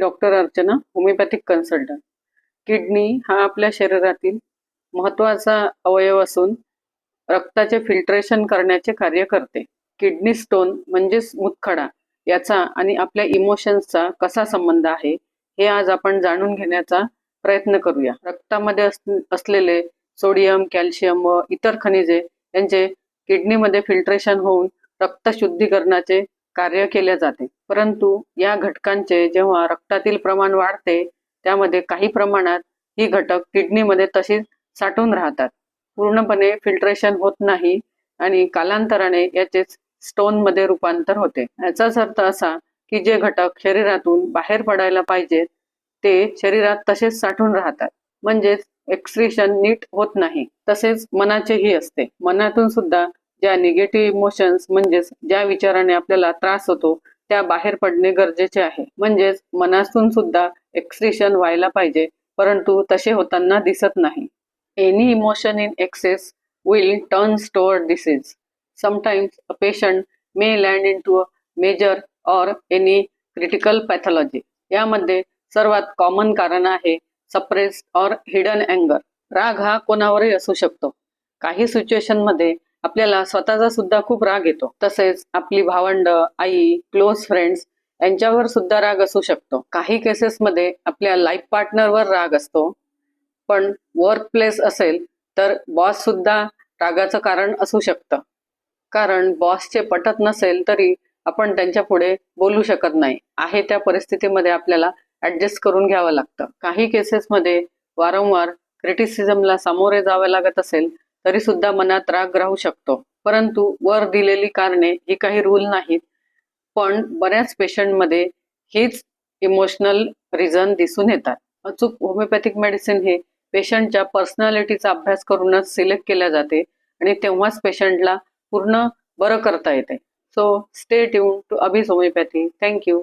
Doctor Archana homeopathic consultant kidney हा आपल्या शरीरातील महत्त्वाचा अवयव असून रक्ताचे फिल्ट्रेशन करण्याचे कार्य करते. किडनी स्टोन म्हणजेच मुतखडा याचा आणि आपल्या इमोशन्सचा कसा संबंध आहे हे आज आपण जाणून घेण्याचा प्रयत्न करूया. रक्तामध्ये असलेले सोडियम कॅल्शियम व इतर खनिजे यांचे किडनीमध्ये फिल्ट्रेशन होऊन रक्त शुद्धीकरणाचे कार्य केले जाते. परंतु या घटकांचे जेव्हा रक्तातील प्रमाण वाढते त्यामध्ये काही प्रमाणात ही घटक किडनीमध्ये तशीच साठून राहतात. पूर्णपणे फिल्ट्रेशन होत नाही आणि कालांतराने याचे स्टोनमध्ये रूपांतर होते. याचाच अर्थ असा की जे घटक शरीरातून बाहेर पडायला पाहिजेत ते शरीरात तसेच साठून राहतात. म्हणजेच एक्सक्रिशन नीट होत नाही. तसेच मनाचेही असते. मनातून सुद्धा ज्या निगेटिव्ह इमोशन्स म्हणजेच ज्या विचाराने आपल्याला त्रास होतो त्या बाहेर पडणे गरजेचे आहे. म्हणजेच मनातून सुद्धा एक्सप्रेशन व्हायला पाहिजे परंतु तसे होताना दिसत नाही. Any emotion in excess will turn toward disease. A patient may land into a major or any critical pathology यामध्ये सर्वात कॉमन कारण आहे सप्रेस और हिडन अँगर राग हा कोणावरही असू शकतो. काही सिच्युएशनमध्ये आपल्याला स्वतःचा सुद्धा खूप राग येतो. तसेच आपली भावंड आई क्लोज फ्रेंड्स यांच्यावर सुद्धा राग असू शकतो. काही केसेसमध्ये आपल्या लाईफ पार्टनरवर राग असतो. पण वर्क प्लेस असेल तर बॉस सुद्धा रागाचं कारण असू शकतं. कारण बॉसचे पटत नसेल तरी आपण त्यांच्या पुढे बोलू शकत नाही. आहे त्या परिस्थितीमध्ये आपल्याला ऍडजस्ट करून घ्यावं लागतं. काही केसेसमध्ये वारंवार क्रिटिसिझमला सामोरे जावे लागत असेल तरी सुद्धा मनात राग राहू शकतो. परंतु वर दिलेली कारणे ही काही रूल नाहीत. पण बऱ्याच पेशंटमध्ये हीच इमोशनल रिझन दिसून येतात. अचूक होमिओपॅथिक मेडिसिन हे पेशंटच्या पर्सनॅलिटीचा अभ्यास करूनच सिलेक्ट केल्या जाते आणि तेव्हाच पेशंटला पूर्ण बरं करता येते. सो स्टे ट्यून टू अभिज होमिओपॅथी थँक्यू